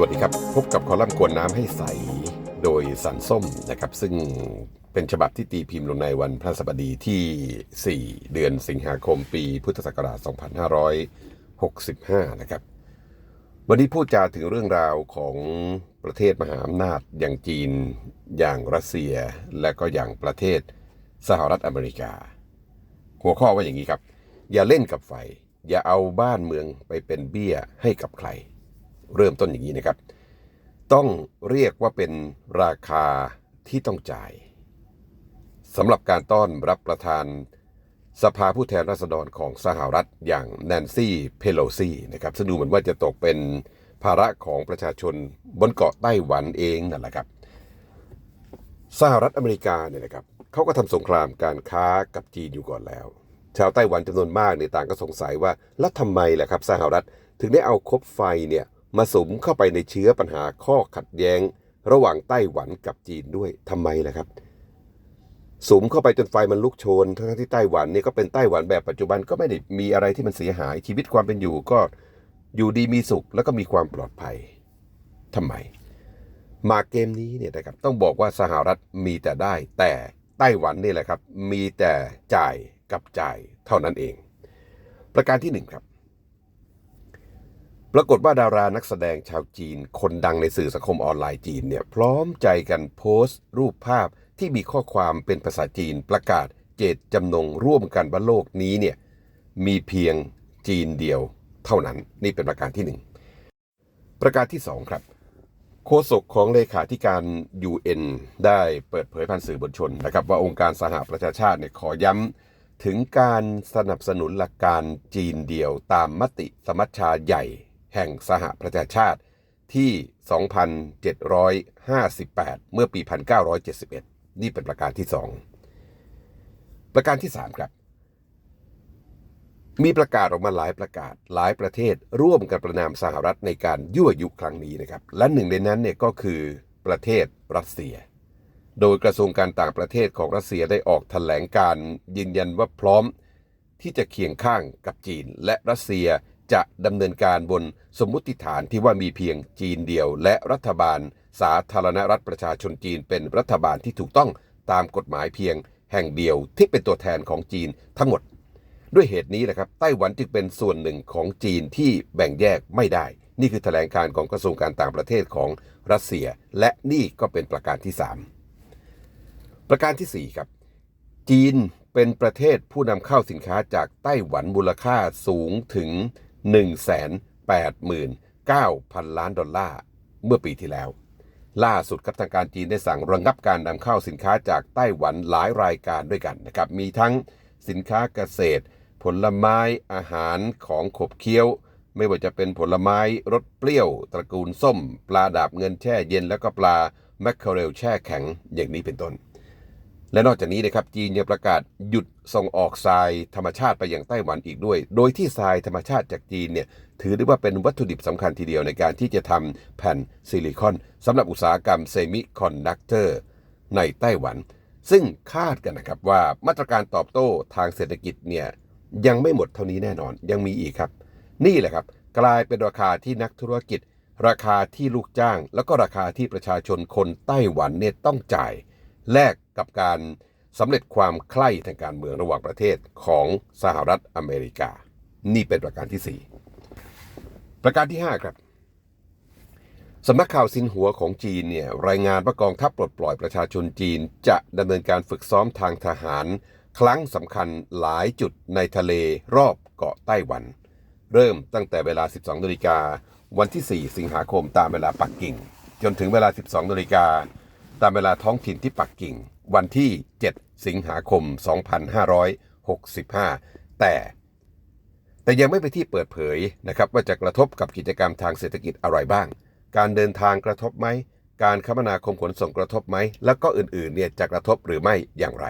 วัสดีครับ พบกับคอลัมน์กวนน้ำให้ใส โดยสันส้มนะครับ ซึ่งเป็นฉบับที่ตีพิมพ์ลงในวันพระสบดีที่ 4 เดือนสิงหาคมปีพุทธศักราช 2565 นะครับ วันนี้พูดจาถึงเรื่องราวของประเทศมหาอำนาจอย่างจีน อย่างรัสเซีย และก็อย่างประเทศสหรัฐอเมริกา หัวข้อว่าอย่างนี้ครับ อย่าเล่นกับไฟ อย่าเอาบ้านเมืองไปเป็นเบี้ยให้กับใคร เริ่มต้นอย่างนี้นะครับ ต้องเรียกว่าเป็นราคาที่ต้องจ่ายสำหรับการต้อนรับประธานสภาผู้แทนราษฎรของสหรัฐอย่างแนนซี่เพโลซีนะครับซึ่งดูเหมือนว่าจะตกเป็นภาระของประชาชนบนเกาะไต้หวันเองนั่นแหละครับ สหรัฐอเมริกาเนี่ยนะครับเขาก็ทำสงครามการค้ากับจีนอยู่ก่อนแล้ว ชาวไต้หวันจำนวนมากเนี่ยต่างก็สงสัยว่าแล้วทำไมล่ะครับสหรัฐถึงได้เอาคบไฟเนี่ย มาสมเข้าไปในเชื้อปัญหาข้อขัดแย้ง ระหว่างไต้หวันกับจีนด้วยทำไมล่ะครับสมเข้าไปจนไฟมันลุกโชน ทั้งที่ไต้หวันเนี่ยก็เป็นไต้หวันแบบปัจจุบันก็ไม่ได้มีอะไรที่มันเสียหายชีวิตความเป็นอยู่ก็อยู่ดีมีสุขแล้วก็มีความปลอดภัยทำไม มาเกมนี้เนี่ยนะครับต้องบอกว่าสหรัฐมีแต่ได้ แต่ไต้หวันนี่แหละครับ มีแต่จ่ายกับจ่ายเท่านั้นเอง ประการที่หนึ่งครับ ปรากฏว่าดารานักแสดงชาวจีน คนดังในสื่อสังคมออนไลน์จีนเนี่ยพร้อมใจกันโพสต์ รูปภาพที่มีข้อความเป็นภาษาจีนประกาศเจตจำนงร่วมกันว่าโลกนี้เนี่ยมีเพียงจีนเดียวเท่านั้นนี่เป็นประการที่หนึ่งประการที่สองครับโฆษกของเลขาธิการ UN ได้เปิดเผยผ่านสื่อมวลชนนะครับว่าองค์การสหประชาชาติเนี่ยขอย้ำถึงการสนับสนุนหลักการจีนเดียวตามมติสมัชชาใหญ่ แห่งสหประชาชาติที่ 2,758 เมื่อปี 1971 นี่เป็นประการที่ 2 ประการที่ 3 ครับ มีประกาศออกมาหลายประกาศหลายประเทศร่วมกันประนามสหรัฐในการยั่วยุครั้งนี้นะครับ และหนึ่งในนั้นเนี่ยก็คือประเทศรัสเซีย โดยกระทรวงการต่างประเทศของรัสเซียได้ออกแถลงการยืนยันว่าพร้อมที่จะเคียงข้างกับจีนและรัสเซีย จะดำเนินการบนสมมุติฐานที่ว่ามีเพียงจีนเดียว และรัฐบาล สาธารณรัฐประชาชนจีนเป็นรัฐบาลที่ถูกต้องตามกฎหมายเพียงแห่งเดียวที่เป็นตัวแทนของจีนทั้งหมด ด้วยเหตุนี้แหละครับไต้หวันจึงเป็นส่วนหนึ่งของจีนที่แบ่งแยกไม่ได้ นี่คือแถลงการของกระทรวงการต่างประเทศของรัสเซีย และนี่ก็เป็นประการที่ 3 ประการทีสี่4 ครับ จีนเป็นประเทศผู้นำเข้าสินค้าจากไต้หวันมูลค่าสูงถึง 189,000 ล้านดอลลาร์เมื่อปีที่แล้ว ล่าสุดครับทางการจีนได้สั่งระงับการนำเข้าสินค้าจากไต้หวันหลายรายการด้วยกันนะครับ มีทั้งสินค้าเกษตร ผลไม้อาหารของขบเคี้ยว ไม่ว่าจะเป็นผลไม้รสเปรี้ยว ตระกูลส้ม ปลาดาบเงินแช่เย็นแล้วก็ปลาแมคเคอเรลแช่แข็งอย่างนี้เป็นต้น และนอกจากนี้นะครับจีนยังประกาศหยุดส่งออกทรายธรรมชาติไปยังไต้หวันอีกด้วย โดยที่ทรายธรรมชาติจากจีนเนี่ยถือได้ว่าเป็นวัตถุดิบสำคัญทีเดียวในการที่จะทำแผ่นซิลิคอนสำหรับอุตสาหกรรมเซมิคอนดักเตอร์ในไต้หวัน ซึ่งคาดกันนะครับว่ามาตรการตอบโต้ทางเศรษฐกิจเนี่ยยังไม่หมดเท่านี้แน่นอนยังมีอีกครับ นี่แหละครับ กลายเป็นราคาที่นักธุรกิจ ราคาที่ลูกจ้าง แล้วก็ราคาที่ประชาชนคนไต้หวันเนี่ยต้องจ่าย แลกกับการสำเร็จความใคร่ทางการเมืองระหว่างประเทศของสหรัฐอเมริกา นี่เป็นประการที่ 4 ประการที่ 5 ครับสำนักข่าวซินหัวของจีนเนี่ยรายงานว่ากองทัพปลดปล่อยประชาชนจีน จะดำเนินการฝึกซ้อมทางทหาร ครั้งสำคัญหลายจุดในทะเลรอบเกาะไต้หวัน เริ่มตั้งแต่เวลา 12นาฬิกาวันที่ 4 สิงหาคมตามเวลาปักกิ่ง จนถึงเวลา 12นาฬิกา ตามเวลาท้องถิ่นที่ปักกิ่ง วันที่ 7 สิงหาคม 2565 แต่ แต่ยังไม่เป็นที่เปิดเผยนะครับว่าจะกระทบกับกิจกรรมทางเศรษฐกิจอะไรบ้าง การเดินทางกระทบไหม การคมนาคมขนส่งกระทบไหม แล้วก็อื่นๆเนี่ยจะกระทบหรือไม่อย่างไร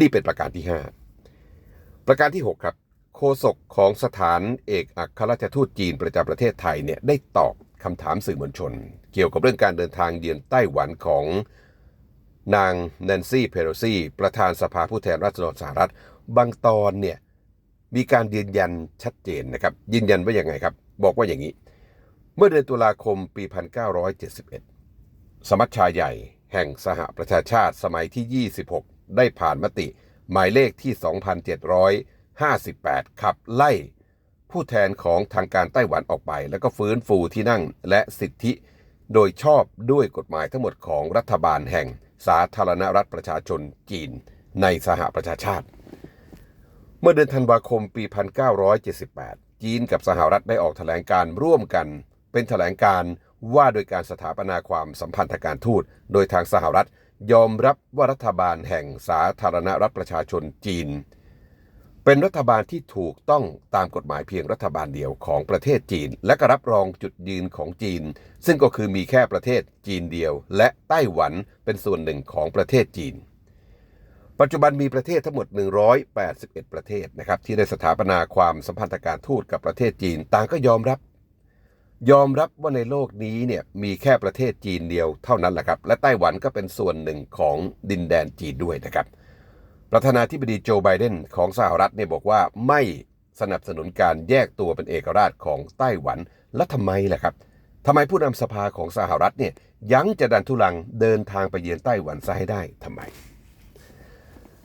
นี่เป็นประการที่ 5 ประการที่ 6 ครับโฆษกของสถานเอกอัครราชทูตจีนประจำประเทศไทยเนี่ยได้ตอบ คำถามสื่อมวลชน เกี่ยวกับเรื่องการเดินทางเยือนไต้หวันของนางแนนซี่เพโลซีประธานสภาผู้แทนราษฎรสหรัฐ บางตอนเนี่ยมีการยืนยันชัดเจนนะครับ ยืนยันว่าอย่างไงครับ บอกว่าอย่างนี้ เมื่อเดือนตุลาคมปี 1971 สมัชชาใหญ่แห่งสหประชาชาติสมัยที่ 26 ได้ผ่านมติ หมายเลขที่ 2,758 ขับไล่ ผู้แทนของทางการไต้หวันออกไป แล้วก็ฟื้นฟูที่นั่งและสิทธิ โดยชอบด้วยกฎหมายทั้งหมดของรัฐบาลแห่งสาธารณรัฐประชาชนจีนในสหประชาชาติ เมื่อเดือนธันวาคมปี 1978 จีนกับสหรัฐได้ออกแถลงการร่วมกัน เป็นแถลงการว่าโดยการสถาปนาความสัมพันธ์ทางการทูต โดยทางสหรัฐยอมรับว่ารัฐบาลแห่งสาธารณรัฐประชาชนจีน เป็นรัฐบาลที่ถูกต้องตามกฎหมายเพียงรัฐบาลเดียวของประเทศจีน และก็รับรองจุดยืนของจีน ซึ่งก็คือมีแค่ประเทศจีนเดียว และไต้หวันเป็นส่วนหนึ่งของประเทศจีน ปัจจุบันมีประเทศทั้งหมด 181 ประเทศนะครับที่ได้สถาปนาความสัมพันธการทูตกับประเทศจีนต่างก็ยอมรับ ยอมรับว่าในโลกนี้เนี่ยมีแค่ประเทศจีนเดียวเท่านั้นแหละครับและไต้หวันก็เป็นส่วนหนึ่งของดินแดนจีนด้วยนะครับ ประธานาธิบดีโจไบเดนของสหรัฐเนี่ยบอกว่าไม่สนับสนุนการแยกตัวเป็นเอกราชของไต้หวัน และทำไมล่ะครับทำไมผู้นำสภาของสหรัฐเนี่ยยังจะดันทุลังเดินทางไปเยือนไต้หวันซะให้ได้ทำไม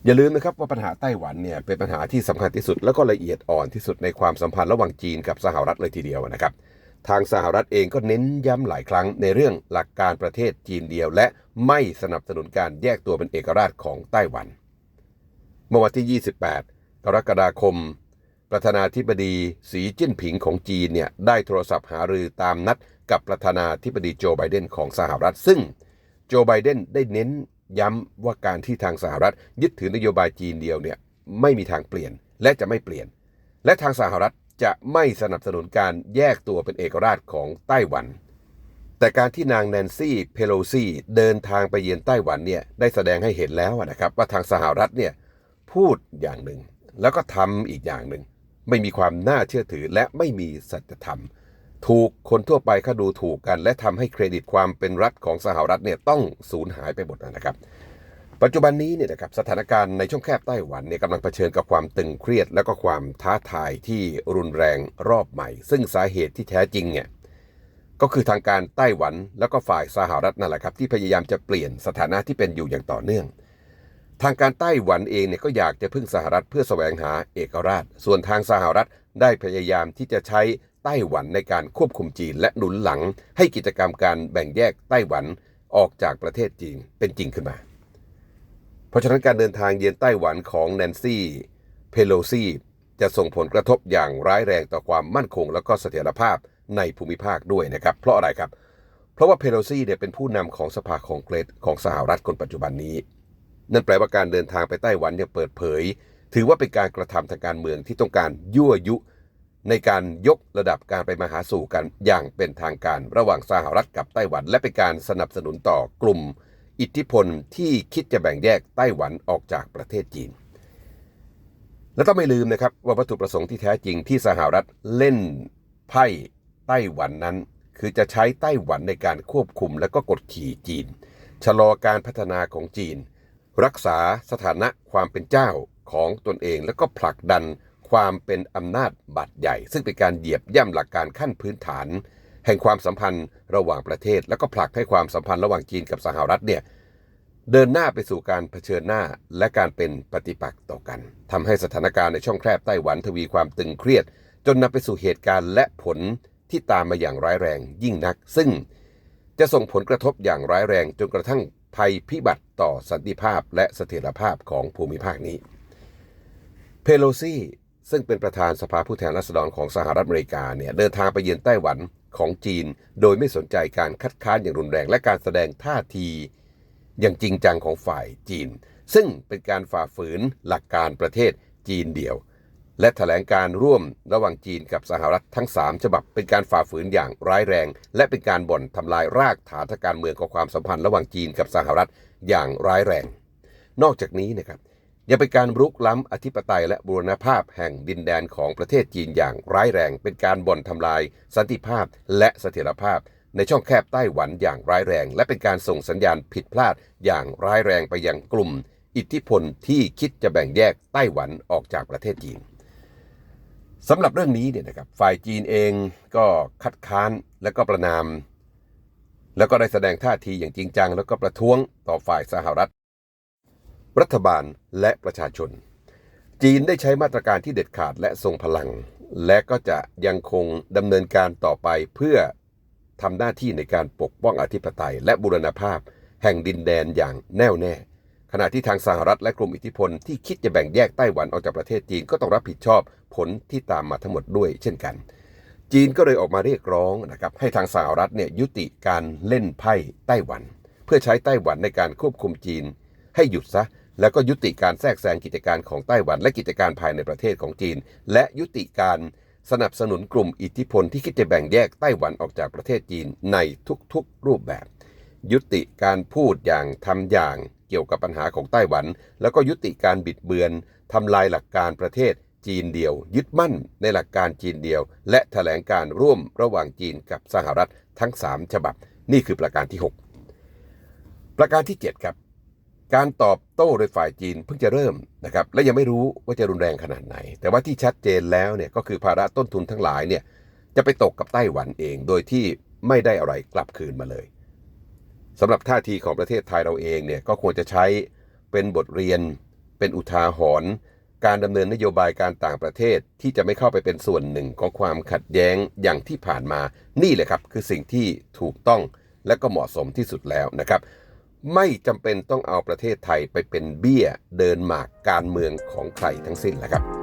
อย่าลืมนะครับว่าปัญหาไต้หวันเนี่ยเป็นปัญหาที่สำคัญที่สุด แล้วก็ละเอียดอ่อนที่สุดในความสัมพันธ์ระหว่างจีนกับสหรัฐเลยทีเดียวนะครับ ทางสหรัฐเองก็เน้นย้ำหลายครั้งในเรื่องหลักการประเทศจีนเดียว และไม่สนับสนุนการแยกตัวเป็นเอกราชของไต้หวัน มื่อวันที่ 28 กรกฎาคม ประธานาธิบดีสีจิ้นผิงของจีนเนี่ยได้โทรศัพท์หารือตามนัดกับประธานาธิบดีโจไบเดนของสหรัฐ ซึ่งโจไบเดนได้เน้นย้ำว่าการที่ทางสหรัฐ ยึดถือนโยบายจีนเดียวเนี่ยไม่มีทางเปลี่ยนและจะไม่เปลี่ยน และทางสหรัฐจะไม่สนับสนุนการแยกตัวเป็นเอกราชของไต้หวัน แต่การที่นางแนนซี่เพโลซีเดินทางไปเยือนไต้หวันเนี่ยได้แสดงให้เห็นแล้วนะครับ ว่าทางสหรัฐเนี่ย พูดอย่างหนึ่ง แล้วก็ทำอีกอย่างหนึ่ง ไม่มีความน่าเชื่อถือและไม่มีสัจธรรม ถูกคนทั่วไปเขาดูถูกกัน และทำให้เครดิตความเป็นรัฐของสหรัฐเนี่ยต้องสูญหายไปหมดนะครับ ปัจจุบันนี้เนี่ยนะครับสถานการณ์ในช่องแคบไต้หวันเนี่ยกำลังเผชิญกับความตึงเครียด และก็ความท้าทายที่รุนแรงรอบใหม่ ซึ่งสาเหตุที่แท้จริงเนี่ยก็คือทางการไต้หวันแล้วก็ฝ่ายสหรัฐนั่นแหละครับที่พยายามจะเปลี่ยนสถานะที่เป็นอยู่อย่างต่อเนื่อง ทางการไต้หวันเองเนี่ยก็อยากจะพึ่งสหรัฐเพื่อแสวงหาเอกราช ส่วนทางสหรัฐได้พยายามที่จะใช้ไต้หวันในการควบคุมจีนและหนุนหลัง ให้กิจกรรมการแบ่งแยกไต้หวันออกจากประเทศจีนเป็นจริงขึ้นมา เพราะฉะนั้นการเดินทางเยือนไต้หวันของแนนซี่ เพโลซีจะส่งผลกระทบอย่างร้ายแรงต่อความมั่นคง และก็เสถียรภาพในภูมิภาคด้วยนะครับ เพราะอะไรครับ เพราะว่าเพโลซีเนี่ยเป็นผู้นำของสภาคองเกรสของสหรัฐคนปัจจุบันนี้ นั่นแปลว่าการเดินทางไปไต้หวันอย่างเปิดเผย ถือว่าเป็นการกระทำทางการเมืองที่ต้องการยั่วยุ ในการยกระดับการไปมาหาสู่กันอย่างเป็นทางการระหว่างสหรัฐกับไต้หวัน และเป็นการสนับสนุนต่อกลุ่ม อิทธิพลที่คิดจะแบ่งแยกไต้หวันออกจากประเทศจีน และต้องไม่ลืมนะครับว่าวัตถุประสงค์ที่แท้จริงที่สหรัฐเล่นไพ่ไต้หวันนั้น คือจะใช้ไต้หวันในการควบคุมและก็กดขี่จีน ชะลอการพัฒนาของจีน รักษาสถานะความเป็นเจ้าของตนเองและก็ผลักดันความเป็นอำนาจบัตรใหญ่ ซึ่งเป็นการเหยียบย่ำหลักการขั้นพื้นฐาน แห่งความสัมพันธ์ระหว่างประเทศ และก็ผลักให้ความสัมพันธ์ระหว่างจีนกับสหรัฐเนี่ยเดินหน้าไปสู่การเผชิญหน้าและการเป็นปฏิปักษ์ต่อกันทำให้สถานการณ์ในช่องแคบไต้หวันทวีความตึงเครียด จนนำไปสู่เหตุการณ์และผลที่ตามมาอย่างร้ายแรงยิ่งนัก ซึ่งจะส่งผลกระทบอย่างร้ายแรงจนกระทั่ง ภัยพิบัติต่อสันติภาพและเสถียรภาพของภูมิภาคนี้ เพโลซีซึ่งเป็นประธานสภาผู้แทนราษฎรของสหรัฐอเมริกาเนี่ยเดินทางไปเยือนไต้หวันของจีน โดยไม่สนใจการคัดค้านอย่างรุนแรง และการแสดงท่าทีอย่างจริงจังของฝ่ายจีน ซึ่งเป็นการฝ่าฝืนหลักการประเทศจีนเดียว และแถลงการร่วมระหว่างจีนกับสหรัฐทั้ง 3 ฉบับเป็นการฝ่าฝืนอย่างร้ายแรง และเป็นการบ่อนทำลายรากฐานทางการเมืองของความสัมพันธ์ระหว่างจีนกับสหรัฐอย่างร้ายแรง นอกจากนี้นะครับยังเป็นการรุกล้ำอธิปไตยและบูรณภาพแห่งดินแดนของประเทศจีนอย่างร้ายแรง เป็นการบ่อนทำลาย สันติภาพและเสถียรภาพ ในช่องแคบไต้หวันอย่างร้ายแรง และเป็นการส่งสัญญาณผิดพลาดอย่างร้ายแรงไปยังกลุ่ม อิทธิพลที่คิดจะแบ่งแยกไต้หวันออกจากประเทศจีน สำหรับเรื่องนี้เนี่ยนะครับฝ่ายจีนเองก็คัดค้านและก็ประนาม แล้วก็ได้แสดงท่าทีอย่างจริงจัง แล้วก็ประท้วงต่อฝ่ายสหรัฐ รัฐบาลและประชาชน จีนได้ใช้มาตรการที่เด็ดขาดและทรงพลัง และก็จะยังคงดำเนินการต่อไปเพื่อทำหน้าที่ในการปกป้องอธิปไตย และบูรณภาพ แห่งดินแดนอย่างแน่วแน่ ขณะที่ทางสหรัฐและกลุ่มอิทธิพลที่คิดจะแบ่งแยกไต้หวันออกจากประเทศจีนก็ต้องรับผิดชอบผลที่ตามมาทั้งหมดด้วยเช่นกัน จีนก็เลยออกมาเรียกร้องนะครับให้ทางสหรัฐเนี่ยยุติการเล่นไพ่ไต้หวัน เพื่อใช้ไต้หวันในการควบคุมจีน ให้หยุดซะแล้วก็ยุติการแทรกแซงกิจการของไต้หวัน และกิจการภายในประเทศของจีน และยุติการสนับสนุนกลุ่มอิทธิพลที่คิดจะแบ่งแยกไต้หวันออกจากประเทศจีนในทุกๆรูปแบบ ยุติการพูดอย่างทำอย่าง กี่ยวกับปัญหาของไต้หวัน แล้วก็ยุติการบิดเบือนทำลายหลักการประเทศจีนเดียว ยึดมั่นในหลักการจีนเดียว และแถลงการร่วมระหว่างจีนกับสหรัฐทั้ง 3 ฉบับ นี่คือประการที่ 6 ประการที่ 7 ครับ การตอบโต้โดยฝ่ายจีนเพิ่งจะเริ่มนะครับและยังไม่รู้ว่าจะรุนแรงขนาดไหน แต่ว่าที่ชัดเจนแล้วเนี่ยก็คือภาระต้นทุนทั้งหลายเนี่ยจะไปตกกับไต้หวันเอง โดยที่ไม่ได้อะไรกลับคืนมาเลย สำหรับท่าทีของประเทศไทยเราเองเนี่ยก็ควรจะใช้เป็นบทเรียน เป็นอุทาหรณ์การดำเนินนโยบายการต่างประเทศที่จะไม่เข้าไปเป็นส่วนหนึ่งของความขัดแย้งอย่างที่ผ่านมา นี่แหละครับคือสิ่งที่ถูกต้องและก็เหมาะสมที่สุดแล้วนะครับ ไม่จำเป็นต้องเอาประเทศไทยไปเป็นเบี้ยเดินหมากการเมืองของใครทั้งสิ้นแหละครับ